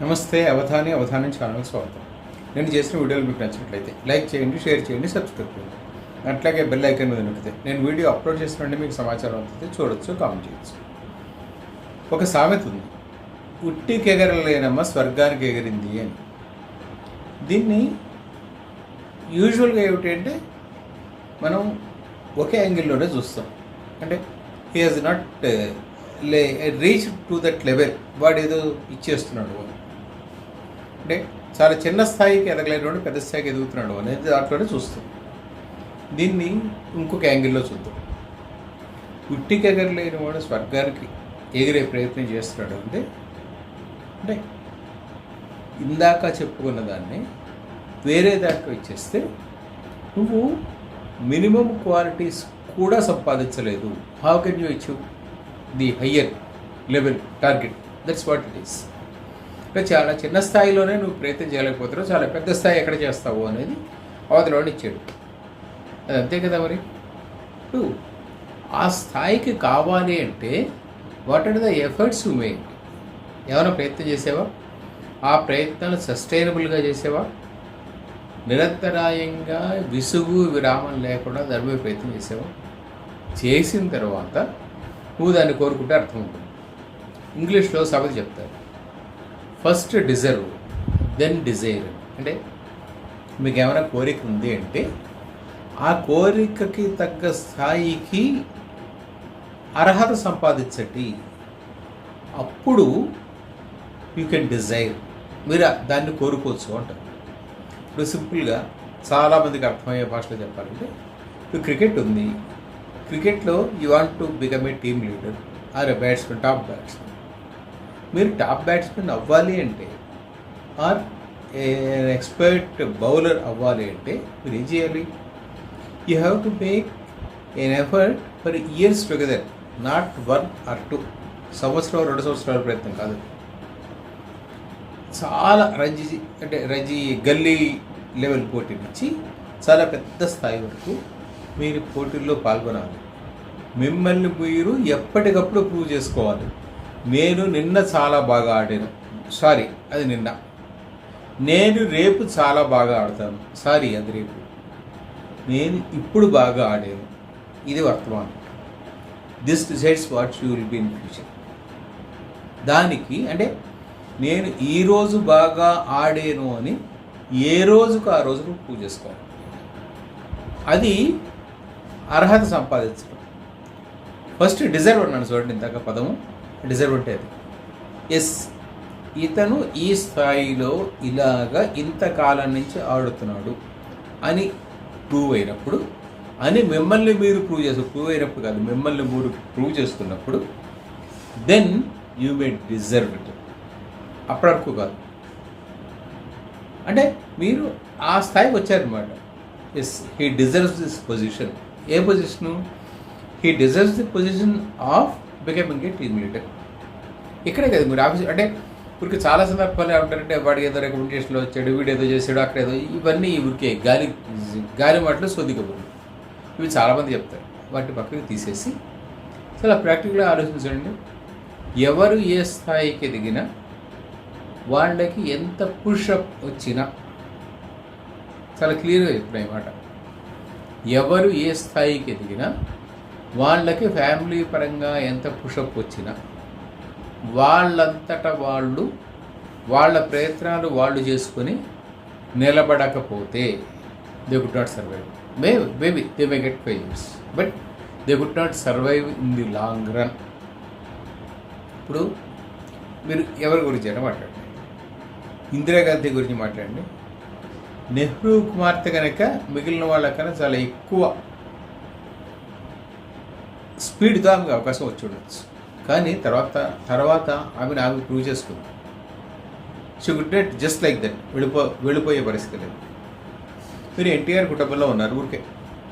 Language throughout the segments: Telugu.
నమస్తే అవధాని అవధానం ఛానల్కి స్వాగతం. నేను చేసిన వీడియోలు మీకు నచ్చినట్లయితే లైక్ చేయండి షేర్ చేయండి సబ్స్క్రైబ్ చేయండి. అట్లాగే బెల్ ఐకన్ మీద నొక్కితే నేను వీడియో అప్లోడ్ చేసినట్టు మీకు సమాచారం అవుతుంది చూడొచ్చు కామెంట్ చేయొచ్చు. ఒక సామెత ఉంది. ఉట్టికి ఎగరలేనమ్మ స్వర్గానికి ఎగిరింది అని. దీన్ని యూజువల్గా ఏమిటి అంటే మనం ఒకే యాంగిల్లోనే చూస్తాం. అంటే he has not lay reach to that level వాడు ఏదో ఇచ్చేస్తున్నాడు అంటే చాలా చిన్న స్థాయికి ఎదగలేనివాడు పెద్ద స్థాయికి ఎదుగుతున్నాడు అనేది దాంట్లోనే చూస్తాం. దీన్ని ఇంకొక యాంగిల్లో చూద్దాం. ఉట్టికి ఎగరలేని వాడు స్వర్గానికి ఎగిరే ప్రయత్నం చేస్తున్నాడు అంటే అంటే ఇందాక చెప్పుకున్న దాన్ని వేరే దాంట్లో ఇచ్చేస్తే నువ్వు మినిమం క్వాలిటీస్ కూడా సంపాదించలేదు. How can you achieve the higher level target that's what it is అంటే చాలా చిన్న స్థాయిలోనే నువ్వు ప్రయత్నం చేయలేకపోతున్నావు. చాలా పెద్ద స్థాయి ఎక్కడ చేస్తావు అనేది అవతలవాడు ఇచ్చాడు. అది అంతే కదా మరి? ఇప్పుడు ఆ స్థాయికి కావాలి అంటే what are the efforts you make ఏమైనా ప్రయత్నం చేసావా? ఆ ప్రయత్నాలు సస్టైనబుల్గా చేసావా? నిరంతరాయంగా విసుగు విరామం లేకుండా దానిపై ప్రయత్నం చేసావా? చేసిన తర్వాత నువ్వు దాన్ని కోరుకుంటే అర్థం ఉంటుంది. ఇంగ్లీష్లో సభ చెప్తారు. ఫస్ట్ డిజర్వ్ దెన్ డిజైర్ అంటే మీకు ఏమైనా కోరిక ఉంది అంటే ఆ కోరికకి తగ్గ స్థాయికి అర్హత సంపాదించండి. అప్పుడు యూ కెన్ డిజైర్ మీరు దాన్ని కోరుకోవచ్చు అంటారు. ఇప్పుడు సింపుల్గా చాలామందికి అర్థమయ్యే భాషలో చెప్పాలంటే ఇప్పుడు క్రికెట్ ఉంది. క్రికెట్లో you want to become a team leader or a batsmen top batsmen మీరు టాప్ బ్యాట్స్మెన్ అవ్వాలి అంటే ఆర్ ఎక్స్పర్ట్ బౌలర్ అవ్వాలి అంటే మీరు ఏం చేయాలి? You have to make an effort for years together not one or two సంవత్సరం రెండు సంవత్సరాల ప్రయత్నం కాదు. చాలా రంజీ అంటే రంజీ గల్లీ లెవెల్ పోటీ నుంచి చాలా పెద్ద స్థాయి వరకు మీరు పోటీల్లో పాల్గొనాలి. మిమ్మల్ని మీరు ఎప్పటికప్పుడు ప్రూవ్ చేసుకోవాలి. నేను నిన్న చాలా బాగా ఆడాను. సారీ అది నిన్న. నేను రేపు చాలా బాగా ఆడతాను. సారీ అది రేపు. నేను ఇప్పుడు బాగా ఆడాను. ఇది వర్తమానం. This decides what you will be in future దానికి అంటే నేను ఈరోజు బాగా ఆడాను అని ఏ రోజుకు ఆ రోజుకు పూజ చేసుకోవాలి. అది అర్హత సంపాదించడం. ఫస్ట్ డిజర్వ్ అన్నాను చూడండి ఇందాక పదము. డిజర్వ్ ఉంటుంది ఎస్. ఇతను ఈ స్థాయిలో ఇలాగా ఇంతకాలం నుంచి ఆడుతున్నాడు అని ప్రూవ్ అయినప్పుడు అని మిమ్మల్ని మీరు ప్రూవ్ చేసు ప్రూవ్ అయినప్పుడు కాదు మిమ్మల్ని మీరు ప్రూవ్ చేసుకున్నప్పుడు then you may deserve it అప్పటివరకు కాదు. అంటే మీరు ఆ స్థాయికి వచ్చారనమాట yes he deserves this position a position he deserves the position of becoming a team leader ఇక్కడే కదా మీరు ఆఫీస్ అంటే ఊరికి చాలా సందర్భాలు ఏమంటారంటే వాడికి ఏదో రికమెండేషన్లో వచ్చాడు వీడు ఏదో చేశాడు అక్కడ ఏదో ఇవన్నీ ఊరికే గాలి గాలి మాటలు సొద్దికబుర్లు ఇవి చాలామంది చెప్తారు. వాటి పక్కకి తీసేసి చాలా ప్రాక్టికల్గా ఆలోచించండి ఎవరు ఏ స్థాయికి ఎదిగినా వాళ్ళకి ఎంత పుషప్ వచ్చినా చాలా క్లియర్గా చెప్పిన మాట. ఎవరు ఏ స్థాయికి ఎదిగినా వాళ్ళకి ఫ్యామిలీ పరంగా ఎంత పుషప్ వచ్చినా వాళ్ళంతట వాళ్ళు వాళ్ళ ప్రయత్నాలు వాళ్ళు చేసుకొని నిలబడకపోతే they could not survive may maybe they may get fails but they could not survive in the long run ఇప్పుడు మీరు ఎవరి గురించి అయినా మాట్లాడండి. ఇందిరాగాంధీ గురించి మాట్లాడండి. నెహ్రూ కుమార్తె కనుక మిగిలిన వాళ్ళకన్నా చాలా ఎక్కువ స్పీడ్తో ఆమెకు అవకాశం వచ్చి ఉండొచ్చు. కానీ తర్వాత తర్వాత ఆమెను ఆమె ప్రూవ్ చేసుకుంది. She could get just like that వెళ్ళిపో వెళ్ళిపోయే పరిస్థితి లేదు. మీరు ఎన్టీఆర్ కుటుంబంలో ఉన్నారు ఊరికే.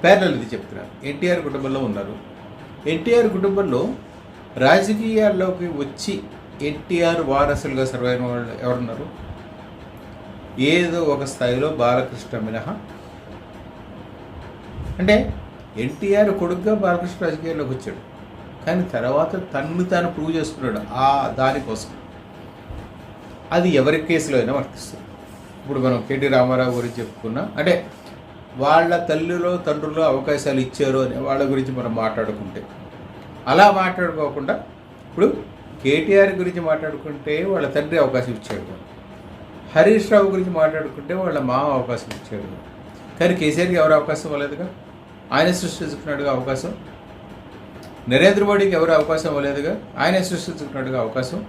పేర్లలో ఇది చెప్తున్నారు ఎన్టీఆర్ కుటుంబంలో ఉన్నారు. ఎన్టీఆర్ కుటుంబంలో రాజకీయాల్లోకి వచ్చి ఎన్టీఆర్ వారసులుగా సర్వైన వాళ్ళు ఎవరున్నారు? ఏదో ఒక స్థాయిలో బాలకృష్ణ మినహా. అంటే ఎన్టీఆర్ కొడుకుగా బాలకృష్ణ రాజకీయాల్లోకి వచ్చాడు. కానీ తర్వాత తన్ను తాను ప్రూవ్ చేసుకున్నాడు ఆ దానికోసం. అది ఎవరి కేసులో అయినా వర్తిస్తుంది. ఇప్పుడు మనం కేటీ రామారావు గురించి చెప్పుకున్నా అంటే వాళ్ళ తల్లిలో తండ్రులు అవకాశాలు ఇచ్చారు అని వాళ్ళ గురించి మనం మాట్లాడుకుంటే. అలా మాట్లాడుకోకుండా ఇప్పుడు కేటీఆర్ గురించి మాట్లాడుకుంటే వాళ్ళ తండ్రి అవకాశం ఇచ్చాడు. హరీష్ రావు గురించి మాట్లాడుకుంటే వాళ్ళ మామ అవకాశం ఇచ్చాడు. కానీ కేసీఆర్కి ఎవరు అవకాశం ఇవ్వలేదుగా? ఆయన సృష్టించుకున్నట్టుగా అవకాశం. నరేంద్ర మోడీకి ఎవరు అవకాశం ఇవ్వలేదుగా ఆయన సృష్టించుకున్నట్టుగా అవకాశం.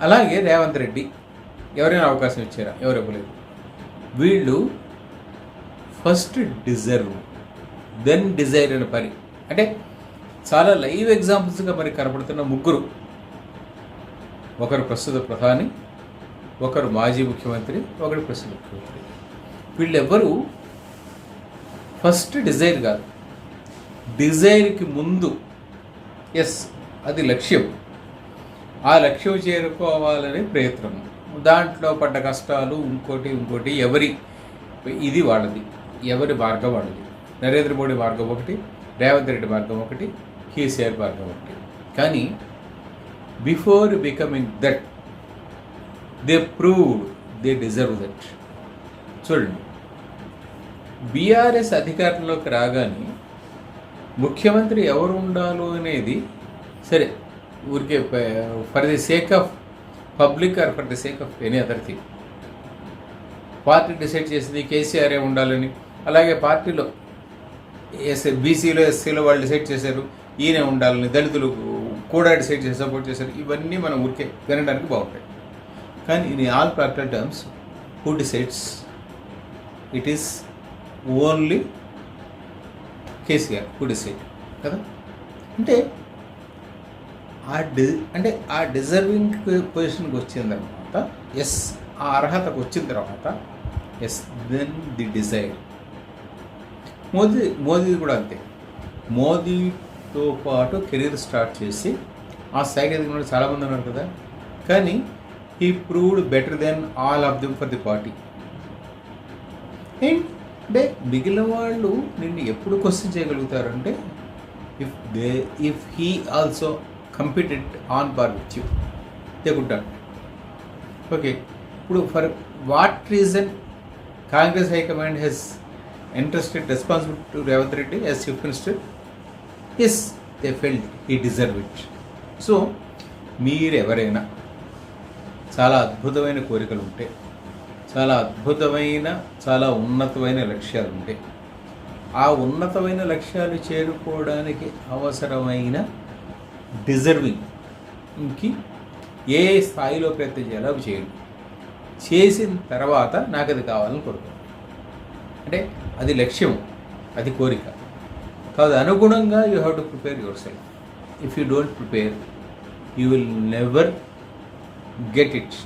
అలాగే రేవంత్ రెడ్డి ఎవరైనా అవకాశం ఇచ్చారా? ఎవరు ఇవ్వలేదు. వీళ్ళు ఫస్ట్ డిజర్వ్ దెన్ డిజైర్ అనే పని. అంటే చాలా లైవ్ ఎగ్జాంపుల్స్గా మరి కనపడుతున్న ముగ్గురు. ఒకరు ప్రస్తుత ప్రధాని ఒకరు మాజీ ముఖ్యమంత్రి ఒకరు ప్రస్తుత ముఖ్యమంత్రి. వీళ్ళెవ్వరూ ఫస్ట్ డిజైర్ కాదు. డిజైర్కి ముందు ఎస్ అది లక్ష్యం. ఆ లక్ష్యం చేరుకోవాలనే ప్రయత్నం. దాంట్లో పడ్డ కష్టాలు ఇంకోటి ఇంకోటి ఎవరి ఇది వాళ్ళది. ఎవరి మార్గం వాళ్ళది. నరేంద్ర మోడీ మార్గం ఒకటి రేవంత్ రెడ్డి మార్గం ఒకటి కేసీఆర్ మార్గం ఒకటి. కానీ before becoming that they proved they deserve that. చూడండి. బీఆర్ఎస్ అధికారంలోకి రాగానే ముఖ్యమంత్రి ఎవరు ఉండాలో అనేది సరే ఊరికే for the sake of public or for the sake of any other thing. Party decide చేసింది కేసీఆర్ఏ ఉండాలని. అలాగే పార్టీలో ఎస్ బీసీలో ఎస్సీలో వాళ్ళు డిసైడ్ చేశారు ఈయనే ఉండాలని. దళితులు కూడా డిసైడ్ చేసి సపోర్ట్ చేశారు. ఇవన్నీ మనం ఊరికే వినడానికి బాగుంటాయి. కానీ in all practical terms who decides it is only KCR who కదా? అంటే ఆ డి అంటే ఆ డిజర్వింగ్ పొజిషన్కి వచ్చిన తర్వాత ఎస్ ఆ అర్హతకు వచ్చిన తర్వాత yes then the desire Modi Modi కూడా అంతే. మోదీతో పాటు కెరీర్ స్టార్ట్ చేసి ఆ స్థాయికి ఎదిగిన చాలామంది ఉన్నారు కదా? కానీ ఈ proved better than all of them for the party అంటే మిగిలిన వాళ్ళు నిన్ను ఎప్పుడు question చేయగలుగుతారంటే if they if he also competed on par with you తెగుంటాడు okay ఇప్పుడు for what reason Congress high command he's interested responsible to Revanth Reddy as chief minister yes they felt he deserve it so మీరెవరైనా చాలా అద్భుతమైన కోరికలు ఉంటే చాలా అద్భుతమైన చాలా ఉన్నతమైన లక్ష్యాలు ఉంటాయి ఆ ఉన్నతమైన లక్ష్యాలు చేరుకోవడానికి అవసరమైన డిజర్వింగ్కి ఏ స్థాయిలో ప్రయత్నం చేయాలో అవి చేయండి. చేసిన తర్వాత నాకు అది కావాలని కోరుకుంటాను అంటే అది లక్ష్యం అది కోరిక. కాదు అనుగుణంగా you have to prepare yourself. If you don't prepare you will never get it.